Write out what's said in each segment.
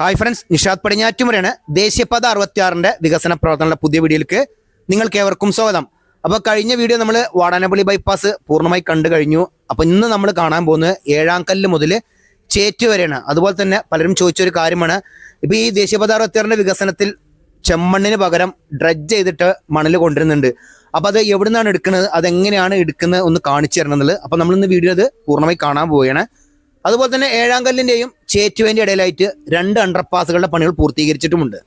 Hi friends Nishad പടിഞ്ഞാറ്റുമുറയാണ്. ദേശീയപാത അറുപത്തിയാറിന്റെ വികസന പ്രവർത്തനങ്ങളുടെ പുതിയ വീഡിയോയിലേക്ക് നിങ്ങൾക്ക് ഏവർക്കും സ്വാഗതം. അപ്പോൾ കഴിഞ്ഞ വീഡിയോ നമ്മൾ വാടാനപ്പള്ളി ബൈപ്പാസ് പൂർണമായി കണ്ടു കഴിഞ്ഞു. അപ്പോൾ ഇന്ന് നമ്മൾ കാണാൻ പോകുന്നത് ഏഴാം കല്ല് മുതൽ ചേറ്റ് വരെയാണ്. അതുപോലെ തന്നെ പലരും ചോദിച്ചൊരു കാര്യമാണ്. ഇപ്പൊ ഈ ദേശീയപാത അറുപത്തിയാറിന്റെ വികസനത്തിൽ ചെമ്മണ്ണിന് പകരം ഡ്രഡ്ജ് ചെയ്തിട്ട് മണൽ കൊണ്ടുവരുന്നുണ്ട്. അപ്പോൾ അത് എവിടെ നിന്നാണ് എടുക്കുന്നത്? അതെങ്ങനെയാണ് എടുക്കുന്നത്? ഒന്ന് കാണിച്ചു തരണം എന്നുള്ളത്. അപ്പോൾ നമ്മൾ ഇന്ന് വീഡിയോ അത് പൂർണമായി കാണാൻ പോവുകയാണ്. അതുപോലെ തന്നെ ഏഴാം കല്ലിന്റെയും ചേറ്റുവേന്റെ ഇടയിലായിട്ട് രണ്ട് അണ്ടർപാസുകളുടെ പണികൾ പൂർത്തീകരിച്ചിട്ടുമുണ്ട്.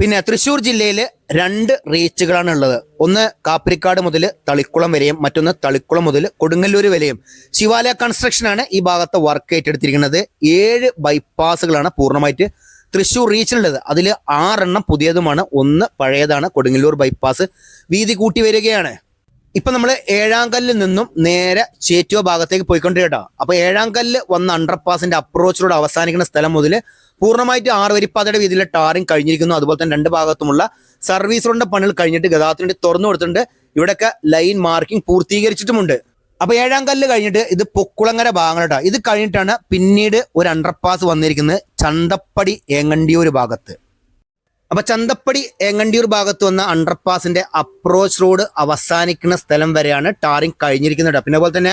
പിന്നെ തൃശ്ശൂർ ജില്ലയിൽ രണ്ട് റീച്ചുകളാണ് ഉള്ളത്. ഒന്ന് കാപ്പിരിക്കാട് മുതൽ തളിക്കുളം വരെയും മറ്റൊന്ന് തളിക്കുളം മുതൽ കൊടുങ്ങല്ലൂർ വരെയും. ശിവാലയ കൺസ്ട്രക്ഷനാണ് ഈ ഭാഗത്തെ വർക്ക് ഏറ്റെടുത്തിരിക്കുന്നത്. ഏഴ് ബൈപ്പാസുകളാണ് പൂർണമായിട്ട് തൃശ്ശൂർ റീച്ചിലുള്ളത് അതിൽ ആറെണ്ണം പുതിയതുമാണ് ഒന്ന് പഴയതാണ് കൊടുങ്ങല്ലൂർ ബൈപ്പാസ് വീതി കൂട്ടി വരികയാണ്. ഇപ്പൊ നമ്മൾ ഏഴാം കല്ലിൽ നിന്നും നേരെ ചേറ്റുവ ഭാഗത്തേക്ക് പോയിക്കൊണ്ടിരിക്കാം അപ്പൊ ഏഴാം കല്ല് വന്ന അണ്ടർപാസിന്റെ അപ്രോച്ചിലൂടെ അവസാനിക്കുന്ന സ്ഥലം മുതൽ പൂർണമായിട്ട് ആറ് വരിപ്പാതയുടെ വീതിയിലെ ടാറിങ് കഴിഞ്ഞിരിക്കുന്നു. അതുപോലെ തന്നെ രണ്ട് ഭാഗത്തുമുള്ള സർവീസ് റോഡിന്റെ പണികൾ കഴിഞ്ഞിട്ട് ഗതാഗതത്തിന്റെ തുറന്നു കൊടുത്തിട്ടുണ്ട്. ഇവിടെയൊക്കെ ലൈൻ മാർക്കിംഗ് പൂർത്തീകരിച്ചിട്ടുമുണ്ട്. അപ്പൊ ഏഴാം കല്ല് കഴിഞ്ഞിട്ട് ഇത് പൊക്കുളങ്ങര ഭാഗങ്ങളാട്ടോ ഇത് കഴിഞ്ഞിട്ടാണ് പിന്നീട് ഒരു അണ്ടർപാസ് വന്നിരിക്കുന്നത് ചന്തപ്പടി ഏങ്ങണ്ടിയൂർ ഭാഗത്ത്. അപ്പൊ ചന്തപ്പടി ഏങ്ങണ്ടിയൂർ ഭാഗത്ത് വന്ന അണ്ടർപാസിന്റെ അപ്രോച്ച് റോഡ് അവസാനിക്കുന്ന സ്ഥലം വരെയാണ് ടാറിങ് കഴിഞ്ഞിരിക്കുന്നത് പിന്നെ അതുപോലെ തന്നെ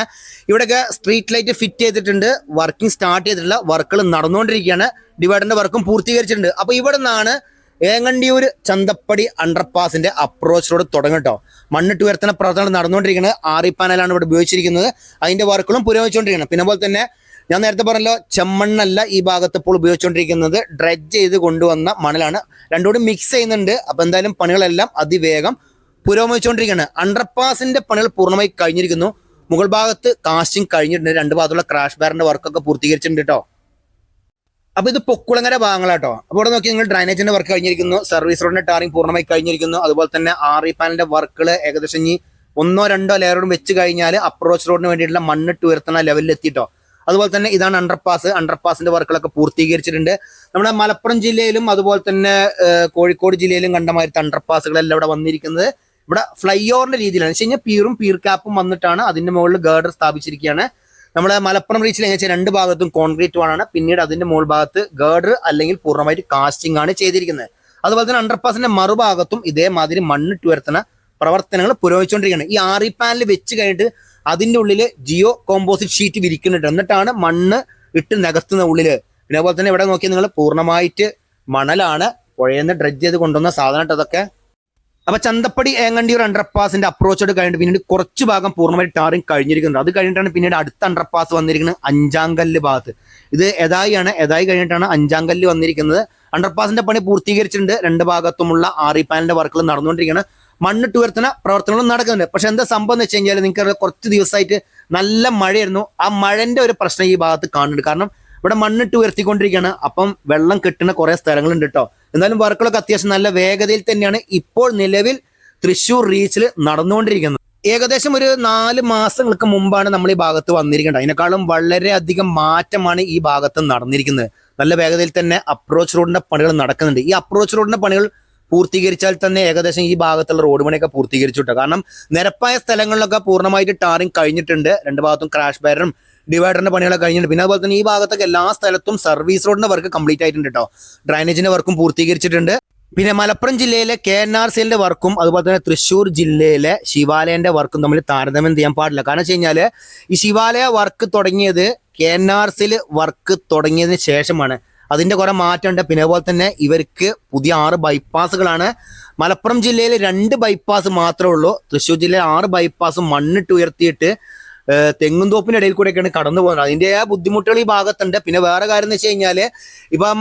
ഇവിടെയൊക്കെ സ്ട്രീറ്റ് ലൈറ്റ് ഫിറ്റ് ചെയ്തിട്ടുണ്ട്. വർക്കിംഗ് സ്റ്റാർട്ട് ചെയ്തിട്ടുള്ള വർക്കുകൾ നടന്നുകൊണ്ടിരിക്കുകയാണ്. ഡിവൈഡറിന്റെ വർക്കും പൂർത്തീകരിച്ചിട്ടുണ്ട്. അപ്പൊ ഇവിടെ നിന്നാണ് ഏങ്ങണ്ടിയൂർ ചന്തപ്പടി അണ്ടർപാസിന്റെ അപ്രോച്ച് റോഡ് തുടങ്ങട്ടോ മണ്ണിട്ട് ഉയർത്തുന്ന പ്രവർത്തനങ്ങൾ നടന്നുകൊണ്ടിരിക്കുന്നത്. ആറി പാനലാണ് ഇവിടെ ഉപയോഗിച്ചിരിക്കുന്നത്. അതിന്റെ വർക്കുകളും പുരോഗമിച്ചുകൊണ്ടിരിക്കുന്നത് പിന്നെ അതുപോലെ തന്നെ ഞാൻ നേരത്തെ പറഞ്ഞല്ലോ ചെമ്മണ്ണല്ല ഈ ഭാഗത്ത് ഇപ്പോൾ ഉപയോഗിച്ചുകൊണ്ടിരിക്കുന്നത്. ഡ്രഡ്ജ് ചെയ്ത് കൊണ്ടുവന്ന മണലാണ്. രണ്ടുകൂടി മിക്സ് ചെയ്യുന്നുണ്ട്. അപ്പൊ എന്തായാലും പണികളെല്ലാം അതിവേഗം പുരോഗമിച്ചുകൊണ്ടിരിക്കുകയാണ്. അണ്ടർപാസിന്റെ പണികൾ പൂർണമായി കഴിഞ്ഞിരിക്കുന്നു. മുകൾ ഭാഗത്ത് കാസ്റ്റിംഗ് കഴിഞ്ഞിട്ടുണ്ട്. രണ്ട് ഭാഗത്തുള്ള ക്രാഷ് ബാറിന്റെ വർക്കൊക്കെ പൂർത്തീകരിച്ചിട്ടുണ്ട് കേട്ടോ അപ്പൊ ഇത് പൊക്കുളങ്ങര ഭാഗങ്ങളാട്ടോ. അപ്പോൾ ഇവിടെ നോക്കി നിങ്ങൾ ഡ്രൈനേജിന്റെ വർക്ക് കഴിഞ്ഞിരിക്കുന്നു. സർവീസ് റോഡിന്റെ ടാറിംഗ് പൂർണമായി കഴിഞ്ഞിരിക്കുന്നു. അതുപോലെ തന്നെ ആർ ഇ പാനലിന്റെ വർക്കുകൾ ഏകദേശം ഇനി ഒന്നോ രണ്ടോ ലെയറോടും വെച്ച് കഴിഞ്ഞാൽ അപ്രോച്ച് റോഡിന് വേണ്ടിയിട്ടുള്ള മണ്ണിട്ട് ഉയർത്തുന്ന ലെവലിൽ എത്തിയിട്ടോ. അതുപോലെ തന്നെ ഇതാണ് അണ്ടർപാസ് അണ്ടർപാസിന്റെ വർക്കുകളൊക്കെ പൂർത്തീകരിച്ചിട്ടുണ്ട്. നമ്മുടെ മലപ്പുറം ജില്ലയിലും അതുപോലെ തന്നെ കോഴിക്കോട് ജില്ലയിലും കണ്ട മാതിരി അണ്ടർപാസുകളെല്ലാം ഇവിടെ വന്നിരിക്കുന്നത്. ഇവിടെ ഫ്ലൈ ഓവറിന്റെ രീതിയിലാണ് വെച്ച് കഴിഞ്ഞാൽ പീറും പീർ കാപ്പും വന്നിട്ടാണ് അതിന്റെ മുകളിൽ ഗേർഡർ സ്ഥാപിച്ചിരിക്കുകയാണ്. നമ്മുടെ മലപ്പുറം റീച്ചിൽ വെച്ചാൽ രണ്ട് ഭാഗത്തും കോൺക്രീറ്റ് വാണാണ് പിന്നീട് അതിന്റെ മുകൾ ഭാഗത്ത് ഗേർഡർ അല്ലെങ്കിൽ പൂർണമായിട്ട് കാസ്റ്റിംഗ് ആണ് ചെയ്തിരിക്കുന്നത്. അതുപോലെ തന്നെ അണ്ടർപാസിന്റെ മറുഭാഗത്തും ഇതേമാതിരി മണ്ണിട്ട് ഉയർത്തുന്ന പ്രവർത്തനങ്ങൾ പുരോഗമിച്ചുകൊണ്ടിരിക്കുകയാണ്. ഈ ആറി പാനൽ വെച്ച് കഴിഞ്ഞിട്ട് അതിന്റെ ഉള്ളിൽ ജിയോ കോമ്പോസിറ്റ് ഷീറ്റ് വിരിക്കുന്നുണ്ട്. എന്നിട്ടാണ് മണ്ണ് ഇട്ട് നികത്തുന്ന ഉള്ളിൽ. പിന്നെ അതുപോലെ തന്നെ ഇവിടെ നോക്കിയാൽ നിങ്ങൾ പൂർണമായിട്ട് മണലാണ് പുഴയെന്ന് ഡ്രഡ്ജ് ചെയ്ത് കൊണ്ടുവന്ന സാധനം അതൊക്കെ. അപ്പൊ ചന്തപ്പടി ഏങ്ങണ്ടിയൂർ അണ്ടർപാസിന്റെ അപ്രോച്ചോട് കഴിഞ്ഞിട്ട് പിന്നീട് കുറച്ച് ഭാഗം പൂർണമായിട്ട് ടാറിങ് കഴിഞ്ഞിരിക്കുന്നത് അത് കഴിഞ്ഞിട്ടാണ് പിന്നീട് അടുത്ത അണ്ടർപാസ് വന്നിരിക്കുന്നത് അഞ്ചാം കല്ല് ഭാഗത്ത്. ഇത് എതായിയാണ് എതായി കഴിഞ്ഞിട്ടാണ് അഞ്ചാം കല്ല് വന്നിരിക്കുന്നത് അണ്ടർപാസിന്റെ പണി പൂർത്തീകരിച്ചിട്ടുണ്ട്. രണ്ട് ഭാഗത്തുമുള്ള ആറി പാനലിന്റെ വർക്കുകൾ നടന്നുകൊണ്ടിരിക്കുകയാണ്. മണ്ണിട്ട് ഉയർത്തുന്ന പ്രവർത്തനങ്ങളും നടക്കുന്നുണ്ട്. പക്ഷെ എന്താ സംഭവം എന്ന് വെച്ച് കഴിഞ്ഞാൽ നിങ്ങൾക്ക് കുറച്ച് ദിവസമായിട്ട് നല്ല മഴയായിരുന്നു. ആ മഴന്റെ ഒരു പ്രശ്നം ഈ ഭാഗത്ത് കാണുന്നുണ്ട്. കാരണം ഇവിടെ മണ്ണിട്ട് ഉയർത്തിക്കൊണ്ടിരിക്കുകയാണ്. അപ്പം വെള്ളം കിട്ടുന്ന കുറെ സ്ഥലങ്ങളുണ്ട് കേട്ടോ. എന്നാലും വർക്കുകളൊക്കെ അത്യാവശ്യം നല്ല വേഗതയിൽ തന്നെയാണ് ഇപ്പോൾ നിലവിൽ തൃശ്ശൂർ റീച്ചിൽ നടന്നുകൊണ്ടിരിക്കുന്നത്. ഏകദേശം ഒരു നാല് മാസങ്ങൾക്ക് മുമ്പാണ് നമ്മൾ ഈ ഭാഗത്ത് വന്നിരിക്കേണ്ടത്. അതിനേക്കാളും വളരെയധികം മാറ്റമാണ് ഈ ഭാഗത്ത് നടന്നിരിക്കുന്നത്. നല്ല വേഗതയിൽ തന്നെ അപ്രോച്ച് റോഡിന്റെ പണികൾ നടക്കുന്നുണ്ട്. ഈ അപ്രോച്ച് റോഡിന്റെ പണികൾ പൂർത്തീകരിച്ചാൽ തന്നെ ഏകദേശം ഈ ഭാഗത്തുള്ള റോഡ് പണിയൊക്കെ പൂർത്തീകരിച്ചു കാരണം നിരപ്പായ സ്ഥലങ്ങളിലൊക്കെ പൂർണമായിട്ട് ടാറിങ് കഴിഞ്ഞിട്ടുണ്ട്. രണ്ട് ഭാഗത്തും ക്രാഷ് ബാരറും ഡിവൈഡറിന്റെ പണികളൊക്കെ കഴിഞ്ഞിട്ടുണ്ട്. പിന്നെ അതുപോലെ തന്നെ ഈ ഭാഗത്തൊക്കെ എല്ലാ സ്ഥലത്തും സർവീസ് റോഡിന്റെ വർക്ക് കംപ്ലീറ്റ് ആയിട്ടുണ്ട് കേട്ടോ ഡ്രൈനേജിന്റെ വർക്കും പൂർത്തീകരിച്ചിട്ടുണ്ട്. പിന്നെ മലപ്പുറം ജില്ലയിലെ കെ എൻ ആർ സിയിലെ വർക്കും അതുപോലെ തന്നെ തൃശ്ശൂർ ജില്ലയിലെ ശിവാലയന്റെ വർക്കും തമ്മിൽ താരതമ്യം ചെയ്യാൻ പാടില്ല. കാരണം വെച്ച് കഴിഞ്ഞാൽ ഈ ശിവാലയ വർക്ക് തുടങ്ങിയത് കെ എൻ ആർ സിയിൽ വർക്ക് തുടങ്ങിയതിന് ശേഷമാണ്. അതിന്റെ കുറെ മാറ്റമുണ്ട്. പിന്നെ അതുപോലെ തന്നെ ഇവർക്ക് പുതിയ ആറ് ബൈപ്പാസുകളാണ് മലപ്പുറം ജില്ലയിൽ രണ്ട് ബൈപ്പാസ് മാത്രമേ ഉള്ളൂ. തൃശ്ശൂർ ജില്ലയിൽ ആറ് ബൈപ്പാസ് മണ്ണിട്ട് ഉയർത്തിയിട്ട് തെങ്ങും തോപ്പിന്റെ ഇടയിൽ കൂടെയൊക്കെയാണ് കടന്നു പോകുന്നത്. അതിന്റെ ആ ബുദ്ധിമുട്ടുകൾ ഈ ഭാഗത്തുണ്ട്. പിന്നെ വേറെ കാര്യം എന്ന് വെച്ച് കഴിഞ്ഞാൽ ഇപ്പം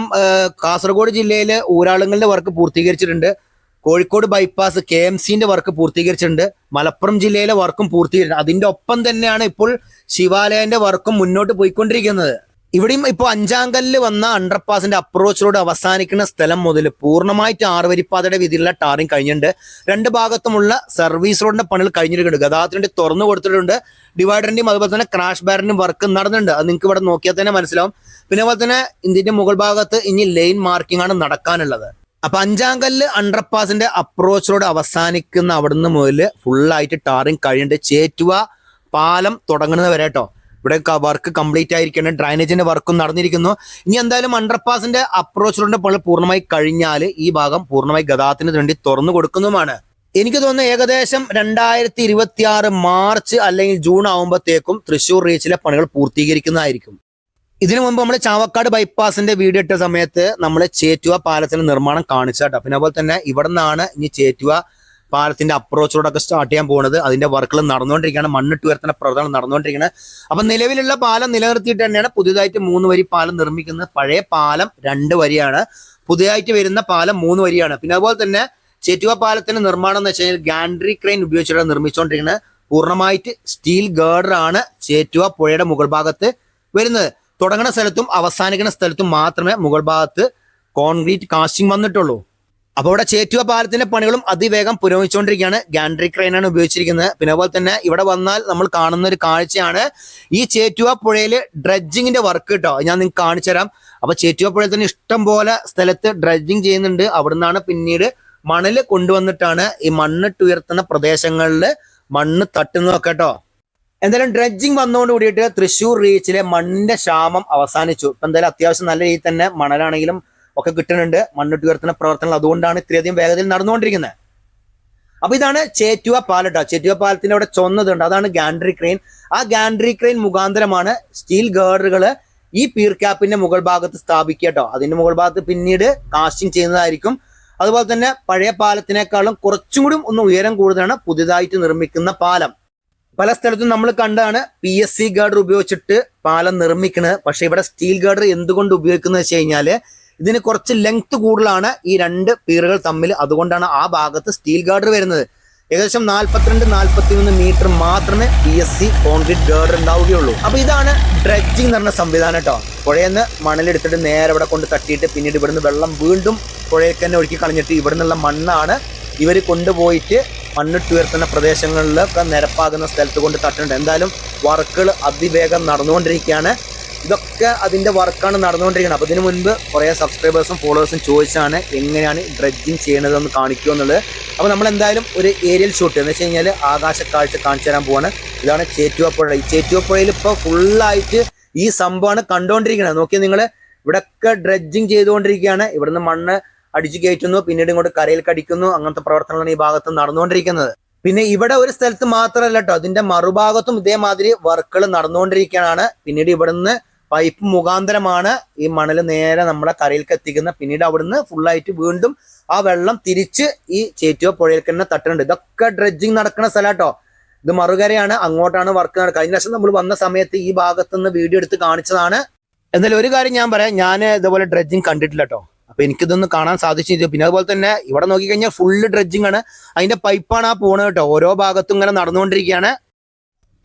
കാസർഗോഡ് ജില്ലയിലെ ഊരാളുങ്ങളുടെ വർക്ക് പൂർത്തീകരിച്ചിട്ടുണ്ട്. കോഴിക്കോട് ബൈപ്പാസ് കെ എം സിന്റെ വർക്ക് പൂർത്തീകരിച്ചിട്ടുണ്ട്. മലപ്പുറം ജില്ലയിലെ വർക്കും പൂർത്തീകരിച്ചിട്ടുണ്ട്. അതിന്റെ ഒപ്പം തന്നെയാണ് ഇപ്പോൾ ശിവാലയന്റെ വർക്കും മുന്നോട്ട് പോയിക്കൊണ്ടിരിക്കുന്നത്. ഇവിടെയും ഇപ്പോൾ അഞ്ചാം കല്ല് വന്ന അണ്ടർപാസിന്റെ അപ്രോച്ച് റോഡ് അവസാനിക്കുന്ന സ്ഥലം മുതൽ പൂർണമായിട്ട് ആറുവരിപ്പാതയുടെ വിധിയിലുള്ള ടാറിങ് കഴിഞ്ഞിട്ടുണ്ട്. രണ്ട് ഭാഗത്തുമുള്ള സർവീസ് റോഡിന്റെ പണികൾ കഴിഞ്ഞിട്ടുണ്ട് ഗതാഗതത്തിന് തുറന്നു കൊടുത്തിട്ടുണ്ട്. ഡിവൈഡറിന്റെയും അതുപോലെ തന്നെ ക്രാഷ് ബാറിന്റെയും വർക്ക് നടന്നിട്ടുണ്ട്. അത് നിങ്ങൾക്ക് ഇവിടെ നോക്കിയാൽ തന്നെ മനസ്സിലാവും. പിന്നെ അതുപോലെ തന്നെ ഇന്ത്യന്റെ മുകൾ ഭാഗത്ത് ഇനി ലൈൻ മാർക്കിംഗ് ആണ് നടക്കാനുള്ളത്. അപ്പൊ അഞ്ചാം കല്ല് അണ്ടർപാസിന്റെ അപ്രോച്ച് റോഡ് അവസാനിക്കുന്ന അവിടുന്ന് മുതൽ ഫുള്ളായിട്ട് ടാറിങ് കഴിഞ്ഞിട്ട് ചേറ്റുവ പാലം തുടങ്ങുന്നത് വരെ കേട്ടോ. ഇവിടെ വർക്ക് കംപ്ലീറ്റ് ആയിരിക്കണം ഡ്രൈനേജിന്റെ വർക്കും നടന്നിരിക്കുന്നു. ഇനി എന്തായാലും അണ്ടർപാസിന്റെ അപ്രോച്ച് റോഡിന്റെ പണി പൂർണമായി കഴിഞ്ഞാൽ ഈ ഭാഗം പൂർണമായി ഗതാഗതത്തിന് വേണ്ടി തുറന്നു കൊടുക്കുന്നതുമാണ്. എനിക്ക് തോന്നുന്നു ഏകദേശം രണ്ടായിരത്തി ഇരുപത്തി ആറ് മാർച്ച് അല്ലെങ്കിൽ ജൂൺ ആകുമ്പോഴത്തേക്കും തൃശ്ശൂർ റീച്ചിലെ പണികൾ പൂർത്തീകരിക്കുന്നതായിരിക്കും. ഇതിനു മുമ്പ് നമ്മൾ ചാവക്കാട് ബൈപ്പാസിന്റെ വീഡിയോ ഇട്ട സമയത്ത് നമ്മൾ ചേറ്റുവ പാലത്തിന്റെ നിർമ്മാണം കാണിച്ചാട്ടോ പിന്നെ അതുപോലെ തന്നെ ഇവിടെ നിന്നാണ് ഇനി ചേറ്റുവ പാലത്തിന്റെ അപ്രോച്ച് റോഡൊക്കെ സ്റ്റാർട്ട് ചെയ്യാൻ പോകുന്നത് അതിന്റെ വർക്കുകൾ നടന്നുകൊണ്ടിരിക്കുകയാണ്. മണ്ണിട്ട് ഉയർത്തുന്ന പ്രവർത്തനം നടന്നുകൊണ്ടിരിക്കുന്നത് അപ്പൊ നിലവിലുള്ള പാലം നിലനിർത്തിയിട്ട് തന്നെയാണ് പുതിയതായിട്ട് മൂന്ന് വരി പാലം നിർമ്മിക്കുന്നത്. പഴയ പാലം രണ്ട് വരിയാണ്. പുതിയതായിട്ട് വരുന്ന പാലം മൂന്ന് വരിയാണ്. പിന്നെ അതുപോലെ തന്നെ ചേറ്റുവ പാലത്തിന്റെ നിർമ്മാണം എന്ന് വെച്ച് കഴിഞ്ഞാൽ ഗാൻഡ്രി ക്രെയിൻ ഉപയോഗിച്ചിട്ടാണ് നിർമ്മിച്ചുകൊണ്ടിരിക്കുന്നത് പൂർണമായിട്ട് സ്റ്റീൽ ഗേർഡർ ആണ് ചേറ്റുവ പുഴയുടെ മുകൾ ഭാഗത്ത് വരുന്നത്. തുടങ്ങുന്ന സ്ഥലത്തും അവസാനിക്കുന്ന സ്ഥലത്തും മാത്രമേ മുകൾ ഭാഗത്ത് കോൺക്രീറ്റ് കാസ്റ്റിംഗ് വന്നിട്ടുള്ളൂ. അപ്പോൾ ഇവിടെ ചേറ്റുവ പാലത്തിന്റെ പണികളും അതിവേഗം പുരോഗമിച്ചുകൊണ്ടിരിക്കുകയാണ്. ഗാൻഡ്രി ക്രെയിനാണ് ഉപയോഗിച്ചിരിക്കുന്നത്. പിന്നെ അതുപോലെ തന്നെ ഇവിടെ വന്നാൽ നമ്മൾ കാണുന്ന ഒരു കാഴ്ചയാണ്. ഈ ചേറ്റുവ പുഴയിൽ ഡ്രഡ്ജിങ്ങിന്റെ വർക്ക് കേട്ടോ ഞാൻ നിങ്ങൾക്ക് കാണിച്ചു തരാം. അപ്പൊ ചേറ്റുവ പുഴയിൽ തന്നെ ഇഷ്ടം പോലെ സ്ഥലത്ത് ഡ്രഡ്ജിങ് ചെയ്യുന്നുണ്ട്. അവിടുന്നാണ് പിന്നീട് മണൽ കൊണ്ടുവന്നിട്ടാണ് ഈ മണ്ണിട്ടുയർത്തുന്ന പ്രദേശങ്ങളിൽ മണ്ണ് തട്ടുന്നതൊക്കെ കേട്ടോ എന്തായാലും ഡ്രഡ്ജിങ് വന്നുകൊണ്ട് കൂടിയിട്ട് തൃശ്ശൂർ റീച്ചിലെ മണ്ണിന്റെ ക്ഷാമം അവസാനിച്ചു. ഇപ്പൊ എന്തായാലും അത്യാവശ്യം നല്ല രീതിയിൽ തന്നെ മണലാണെങ്കിലും ഒക്കെ കിട്ടുന്നുണ്ട്. മണ്ണിട്ട് ഉയർത്തുന്ന പ്രവർത്തനങ്ങൾ അതുകൊണ്ടാണ് ഇത്രയധികം വേഗതയിൽ നടന്നുകൊണ്ടിരിക്കുന്നത്. അപ്പൊ ഇതാണ് ചേറ്റുവ പാലട്ടോ ചേറ്റുവ പാലത്തിന്റെ അവിടെ ചൊന്നതുണ്ട്. അതാണ് ഗാൻഡ്രി ക്രെയിൻ ആ ഗാൻഡ്രി ക്രെയിൻ മുഖാന്തരമാണ് സ്റ്റീൽ ഗേർഡറുകൾ ഈ പീർ ക്യാപ്പിന്റെ മുകൾ ഭാഗത്ത് സ്ഥാപിക്കുക കേട്ടോ അതിന്റെ മുകൾ ഭാഗത്ത് പിന്നീട് കാസ്റ്റിംഗ് ചെയ്യുന്നതായിരിക്കും. അതുപോലെ തന്നെ പഴയ പാലത്തിനേക്കാളും കുറച്ചും കൂടി ഒന്ന് ഉയരം കൂടുതലാണ് പുതിയതായിട്ട് നിർമ്മിക്കുന്ന പാലം. പല സ്ഥലത്തും നമ്മൾ കണ്ടാണ് പി എസ് സി ഗാർഡർ ഉപയോഗിച്ചിട്ട് പാലം നിർമ്മിക്കുന്നത് പക്ഷെ ഇവിടെ സ്റ്റീൽ ഗാർഡർ എന്തുകൊണ്ട് ഉപയോഗിക്കുന്നത് വെച്ച് കഴിഞ്ഞാൽ ഇതിന് കുറച്ച് ലെങ്ത് കൂടുതലാണ് ഈ രണ്ട് പീറുകൾ തമ്മിൽ. അതുകൊണ്ടാണ് ആ ഭാഗത്ത് സ്റ്റീൽ ഗാർഡർ വരുന്നത്. ഏകദേശം നാൽപ്പത്തിരണ്ട് നാൽപ്പത്തി മൂന്ന് മീറ്റർ മാത്രമേ P S C concrete girder ഉണ്ടാവുകയുള്ളൂ. അപ്പൊ ഇതാണ് ഡ്രഡ്ജിങ് എന്ന് പറഞ്ഞ സംവിധാനം കേട്ടോ പുഴയെന്ന് മണലെടുത്തിട്ട് നേരെ ഇവിടെ കൊണ്ട് തട്ടിയിട്ട് പിന്നീട് ഇവിടുന്ന് വെള്ളം വീണ്ടും പുഴയിൽ തന്നെ ഒഴുക്കി കളഞ്ഞിട്ട് ഇവിടെ നിന്നുള്ള മണ്ണാണ് ഇവർ കൊണ്ടുപോയിട്ട് മണ്ണിട്ടുയർത്തുന്ന പ്രദേശങ്ങളിലൊക്കെ നിരപ്പാകുന്ന സ്ഥലത്ത് കൊണ്ട് തട്ടുന്നുണ്ട്. എന്തായാലും വർക്കുകൾ അതിവേഗം നടന്നുകൊണ്ടിരിക്കുകയാണ്. ഇതൊക്കെ അതിന്റെ വർക്കാണ് നടന്നുകൊണ്ടിരിക്കുന്നത്. അപ്പോൾ ഇതിനു മുൻപ് കുറേ സബ്സ്ക്രൈബേഴ്സും ഫോളോവേഴ്സും ചോദിച്ചാണ് എങ്ങനെയാണ് ഡ്രഡ്ജിങ് ചെയ്യണതെന്ന് കാണിക്കുക എന്നുള്ളത്. അപ്പോൾ നമ്മൾ എന്തായാലും ഒരു ഏരിയൽ ഷൂട്ട് എന്ന് വെച്ച് കഴിഞ്ഞാൽ ആകാശ കാഴ്ച കാണിച്ചു തരാൻ പോവാണ്. ഇതാണ് ചേറ്റുവപ്പുഴ. ഈ ചേറ്റുവപ്പുഴയിൽ ഇപ്പോൾ ഫുള്ളായിട്ട് ഈ സംഭവമാണ് കണ്ടുകൊണ്ടിരിക്കുന്നത് നോക്കി നിങ്ങൾ ഇവിടെയൊക്കെ ഡ്രഡ്ജിങ് ചെയ്തുകൊണ്ടിരിക്കുകയാണ്. ഇവിടുന്ന് മണ്ണ് അടിച്ചു കയറ്റുന്നു പിന്നീട് ഇങ്ങോട്ട് കരയിൽ കടിക്കുന്നു. അങ്ങനത്തെ പ്രവർത്തനങ്ങളാണ് ഈ ഭാഗത്ത് നടന്നുകൊണ്ടിരിക്കുന്നത്. പിന്നെ ഇവിടെ ഒരു സ്ഥലത്ത് മാത്രമല്ല കേട്ടോ അതിന്റെ മറുഭാഗത്തും ഇതേമാതിരി വർക്കുകൾ നടന്നുകൊണ്ടിരിക്കുകയാണ്. പിന്നീട് ഇവിടുന്ന് പൈപ്പ് മുഖാന്തരമാണ് ഈ മണൽ നേരെ നമ്മളെ കരയിലേക്ക് എത്തിക്കുന്ന പിന്നീട് അവിടുന്ന് ഫുള്ളായിട്ട് വീണ്ടും ആ വെള്ളം തിരിച്ച് ഈ ചേറ്റുവ പുഴയിലേക്ക് തന്നെ തട്ടുന്നുണ്ട്. ഇതൊക്കെ ഡ്രഡ്ജിങ് നടക്കുന്ന സ്ഥലം കേട്ടോ ഇത് മറുകരയാണ് അങ്ങോട്ടാണ് വർക്ക് നടക്കുക കഴിഞ്ഞ ശേഷം നമ്മൾ വന്ന സമയത്ത് ഈ ഭാഗത്തുനിന്ന് വീഡിയോ എടുത്ത് കാണിച്ചതാണ്. എന്നാലും ഒരു കാര്യം ഞാൻ പറയാം. ഞാൻ ഇതുപോലെ ഡ്രഡ്ജിങ് കണ്ടിട്ടില്ല കേട്ടോ അപ്പൊ എനിക്കിതൊന്ന് കാണാൻ സാധിച്ചു പിന്നെ അതുപോലെ തന്നെ ഇവിടെ നോക്കിക്കഴിഞ്ഞാൽ ഫുള്ള് ഡ്രഡ്ജിങ് ആണ്. അതിന്റെ പൈപ്പാണ് ആ പോണത് കേട്ടോ. ഓരോ ഭാഗത്തും ഇങ്ങനെ നടന്നുകൊണ്ടിരിക്കുകയാണ്.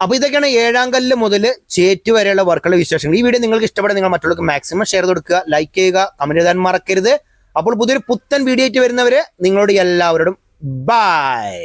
അപ്പൊ ഇതൊക്കെയാണ് ഏഴാം കല്ല് മുതൽ ചേറ്റ് വരെയുള്ള വർക്കുള്ള വിശേഷങ്ങൾ. ഈ വീഡിയോ നിങ്ങൾക്ക് ഇഷ്ടപ്പെടാൻ നിങ്ങൾ മറ്റുള്ളവർക്ക് മാക്സിമം ഷെയർ കൊടുക്കുക ലൈക്ക് ചെയ്യുക കമന്റ് ചെയ്താൻ മറക്കരുത്. അപ്പോൾ പുതിയൊരു പുത്തൻ വീഡിയോ ആയിട്ട് വരുന്നവര് നിങ്ങളോട് എല്ലാവരോടും ബൈ